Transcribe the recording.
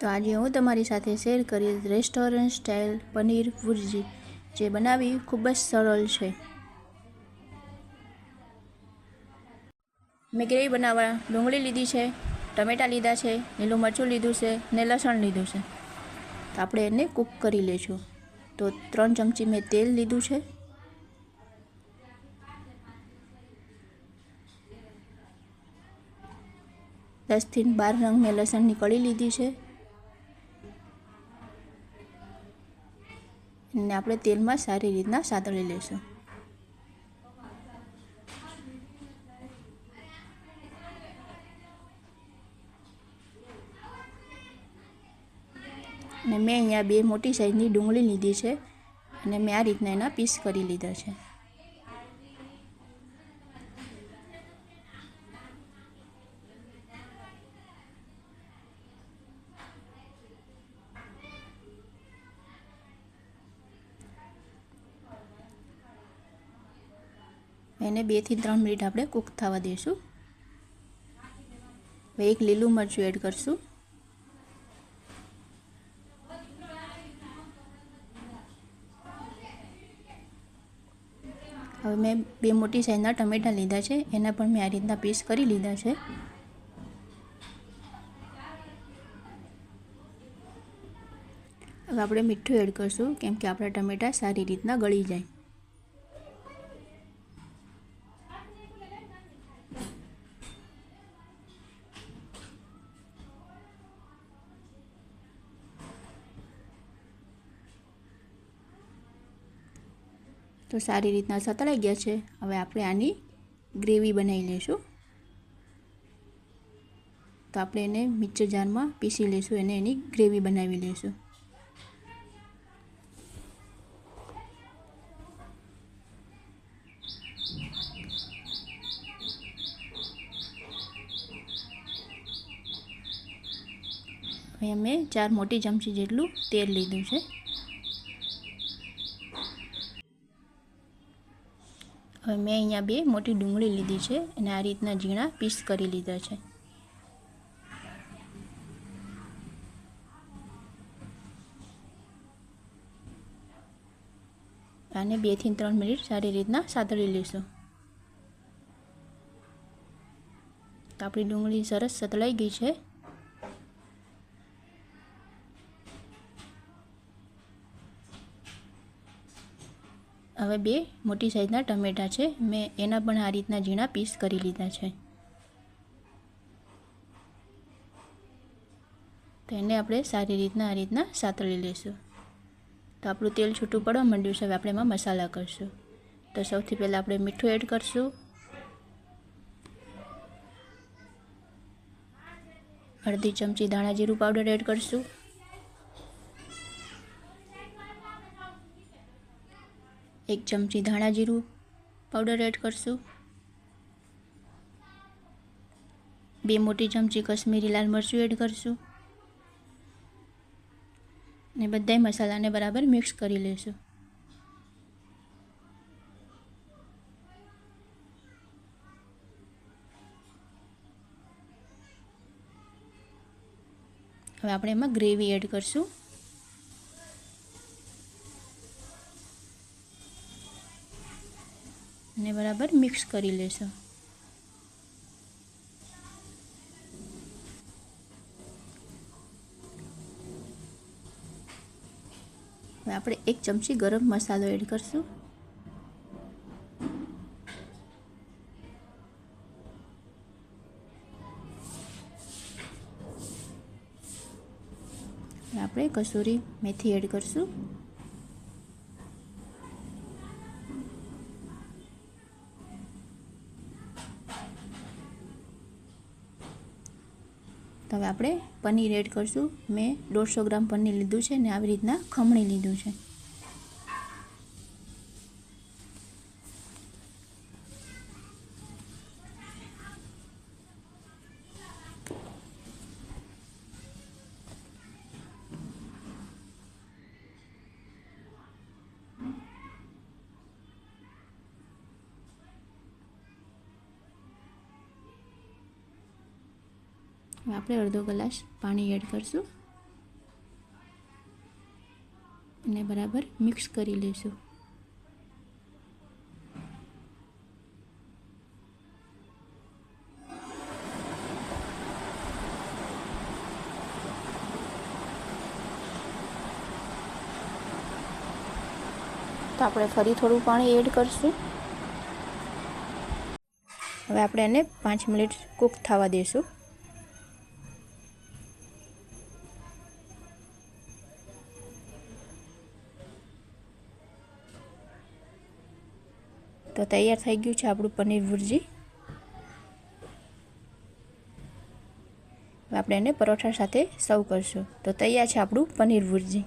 તો આજે હું તમારી સાથે શેર કરીશ રેસ્ટોરન્ટ સ્ટાઇલ પનીર ભુરજી, જે બનાવવી ખૂબ જ સરળ છે. મેં ગ્રેવી બનાવવા ડુંગળી લીધી છે, ટમેટાં લીધા છે, લીલું મરચું લીધું છે ને લસણ લીધું છે. તો આપણે એને કૂક કરી લઈશું તો ત્રણ ચમચી મેં તેલ લીધું છે. દસથી બાર રંગ મેં લસણની કળી લીધી છે. અને આપણે તેલમાં સારી રીતના સાતળી લઈશું. અને મેં અહીંયા બે મોટી સાઈઝની ડુંગળી લીધી છે અને મેં આ રીતના એના પીસ કરી લીધા છે. એને બેથી ત્રણ મિનિટ આપણે કૂક થવા દઈશું. એક લીલું મરચું એડ કરશું. હવે મેં બે મોટી સાઈઝના ટમેટાં લીધા છે, એના પણ મેં આ રીતના પીસ કરી લીધા છે. હવે આપણે મીઠું એડ કરશું, કેમ કે આપણા ટમેટાં સારી રીતના ગળી જાય. તો સારી રીતના સતળાઈ ગયા છે. હવે આપણે આની ગ્રેવી બનાવી લઈશું. તો આપણે એને મિક્સર જારમાં પીસી લઈશું, એને એની ગ્રેવી બનાવી લઈશું. અહીંયા મેં ચાર મોટી ચમચી જેટલું તેલ લીધું છે. હવે મેં અહીંયા બે મોટી ડુંગળી લીધી છે અને આ રીતના ઝીણા પીસ કરી લીધા છે. આને બેથી ત્રણ મિનિટ સારી રીતના સાતળી લઈશું તો આપણી ડુંગળી સરસ સતળાઈ ગઈ છે. હવે બે મોટી સાઈઝના ટમેટાં છે. મેં એના પણ આ રીતના ઝીણા પીસ કરી લીધા છે. તો એને આપણે સારી રીતના આ રીતના સાતળી લઈશું. તો આપણું તેલ છૂટું પડવા માંડ્યું છે, હવે આપણે એમાં મસાલા કરશું. તો સૌથી પહેલાં આપણે મીઠું એડ કરશું. અડધી ચમચી ધાણા જીરું પાવડર એડ કરશું. એક ચમચી ધાણા જીરું પાવડર એડ કરશું. બે મોટી ચમચી કશ્મીરી લાલ મરચું એડ કરશું. ને બધાય મસાલાને બરાબર મિક્સ કરી લઈશું હવે આપણે એમાં ગ્રેવી એડ કરશું. અને બરાબર મિક્સ કરી લેશું. હવે આપણે એક ચમચી ગરમ મસાલો એડ કરશું. આપણે કસૂરી મેથી એડ કરશું. તો હવે આપણે પનીર એડ કરશું. મેં દોઢસો ગ્રામ પનીર લીધું છે ને આવી રીતના ખમણી લીધું છે. હવે આપણે અડધો ગ્લાસ પાણી એડ કરશું. અને બરાબર મિક્સ કરી લઈશું. તો આપણે ફરી થોડું પાણી એડ કરશું. હવે આપણે એને પાંચ મિનિટ કૂક થવા દઈશું તો તૈયાર થઈ ગયું છે આપણું પનીર ભુરજી. આપણે એને પરોઠા સાથે સર્વ કરશું. તો તૈયાર છે આપણું પનીર ભુરજી.